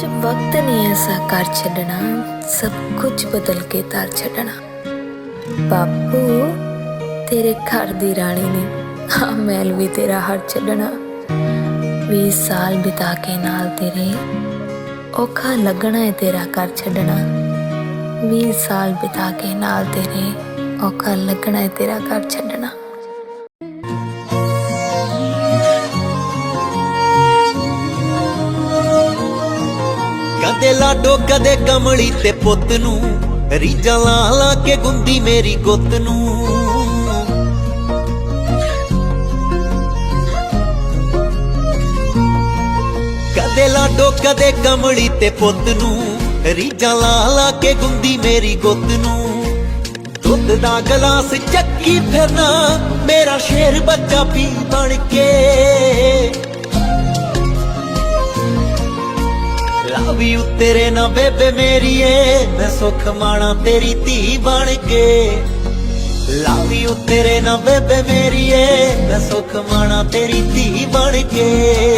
ਜਬ ਵਕਤ ਨੇ ਐਸਾ ਕਰ ਛੱਡਣਾ, ਸਭ ਕੁਝ ਬਦਲ ਕੇ ਤਾਰ ਛੱਡਣਾ। ਬਾਪੂ, ਤੇਰੇ ਘਰ ਦੀ ਰਾਣੀ ਨੇ ਆ ਮਹਿਲ ਵੀ ਤੇਰਾ ਹਰ ਛੱਡਣਾ। 20 ਸਾਲ ਬਿਤਾ ਕੇ ਨਾਲ ਤੇਰੇ, ਔਖਾ ਲੱਗਣਾ ਏ ਤੇਰਾ ਘਰ ਛੱਡਣਾ। 20 ਸਾਲ ਬਿਤਾ ਕੇ ਨਾਲ ਤੇਰੇ, ਔਖਾ ਲੱਗਣਾ ਏ ਤੇਰਾ ਘਰ ਛੱਡਣਾ। ਕਦੇ ਲਾਡੋ ਕਦੇ ਕਮਲੀ ਤੇ ਪੁੱਤ ਨੂੰ ਰੀਜਾਂ ਲਾ ਲਾ ਕੇ ਗੁੰਦੀ ਮੇਰੀ ਗੁੱਤ ਨੂੰ। ਕਦੇ ਲਾਡੋ, ਕਦੇ ਕਮਲੀ ਤੇ ਪੁੱਤ ਨੂੰ ਰੀਜਾਂ ਲਾ ਲਾ ਕੇ ਗੁੰਦੀ ਮੇਰੀ ਗੁੱਤ ਨੂੰ। ਦੁੱਧ ਦਾ ਗਲਾਸ ਚੱਕੀ ਫਿਰਨਾ, ਮੇਰਾ ਸ਼ੇਰ ਬੱਚਾ ਪੀ ਬਣ ਕੇ। ਲਵ ਯੂ ਤੇਰੇ ਨਾ ਬੇਬੇ ਮੇਰੀਏ, ਮੈਂ ਸੁੱਖ ਮਾਣਾ ਤੇਰੀ ਧੀ ਬਣ ਕੇ। ਲਾਵੀ ਯੂ ਨਾ ਬੇਬੇ ਮੇਰੀਏ, ਮੈਂ ਸੁੱਖ ਮਾਣਾ ਤੇਰੀ ਧੀ ਬਣ ਕੇ।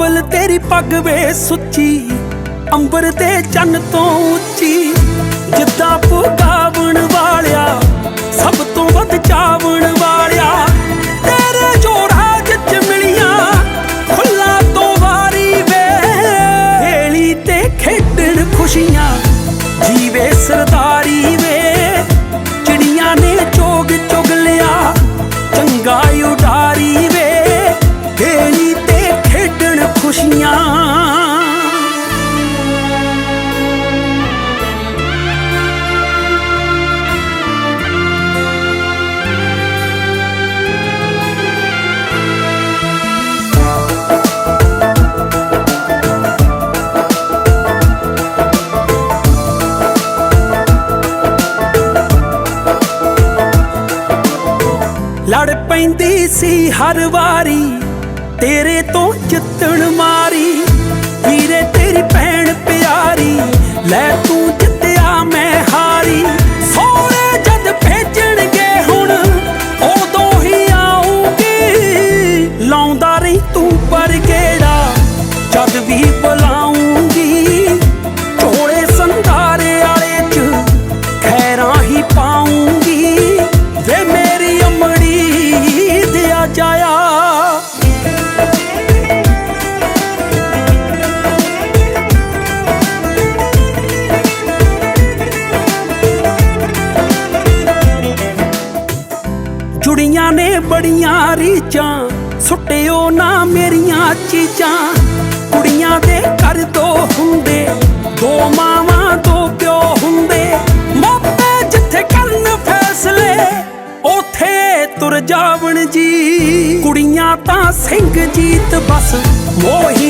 ਬਾਬਲ ਤੇਰੀ ਪੱਗ ਵੇ ਸੁੱਚੀ, ਅੰਬਰ ਤੇ ਚੰਨ ਤੋਂ ਉੱਚੀ। ਜਿੱਦਾਂ ਪੁਕਾਵਣ ਵਾਲਿਆ, ਸਭ ਤੋਂ ਵੱਧ ਚਾਵਣ ਵਾਲਿਆ। ਤੇਰੇ ਜੋੜਾ ਜਿੱਚ ਮਿਲੀਆਂ ਖੁੱਲਾ ਤੋਂ ਵਾਰੀ ਵੇ। ਵੇਲੀ ਤੇ ਖੇਡਣ ਖੁਸ਼ੀਆਂ, ਜੀਵੇ ਸਰਦਾਰੀ ਵੇ। ਚਿੜੀਆਂ ਨੇ ਚੋਗ ਚੁਗ ਲਿਆ, ਚੰਗਾ ਉਡਾਰੀ ਵੇ। ਵੇਲੀ ਖੁਸ਼ੀਆਂ ਲੜ ਪੈਂਦੀ ਸੀ ਹਰ ਵਾਰੀ। ਤੇਰੇ ਤੋਂ ਜਿੱਤਣ ਮਾਰੀ, ਵੀਰੇ ਤੇਰੀ ਭੈਣ ਪਿਆਰੀ, ਲੈ ਤੂੰ ਜਿੱਤਿਆ ਮੈਂ ਹਾਰੀ। ਸੋਹਰੇ ਜਦ ਭੇਜਣਗੇ ਹੁਣ, ਉਦੋਂ ਹੀ ਆਉਂਗੀ ਲਾਉਂਦਾ ਰਹੀ ਤੂੰ ਪਰ ਕੇ। ਕੁੜੀਆਂ ਨੇ ਬੜੀਆਂ ਰੀਚਾਂ ਸੁੱਟਿਓ ਨਾ ਮੇਰੀਆਂ ਚੀਜ਼ਾਂ। ਕੁੜੀਆਂ ਦੇ ਘਰ ਦੋ ਹੁੰਦੇ, ਦੋ ਮਾਵਾਂ, ਦੋ ਪਿਓ ਹੁੰਦੇ। ਮਾਪੇ ਜਿੱਥੇ ਕਰਨ ਫੈਸਲੇ, ਉਥੇ ਤੁਰ ਜਾਵਣ ਜੀ। ਕੁੜੀਆਂ ਤਾਂ ਸਿੰਘ ਜੀਤ ਬਸ, ਮੋਹੀ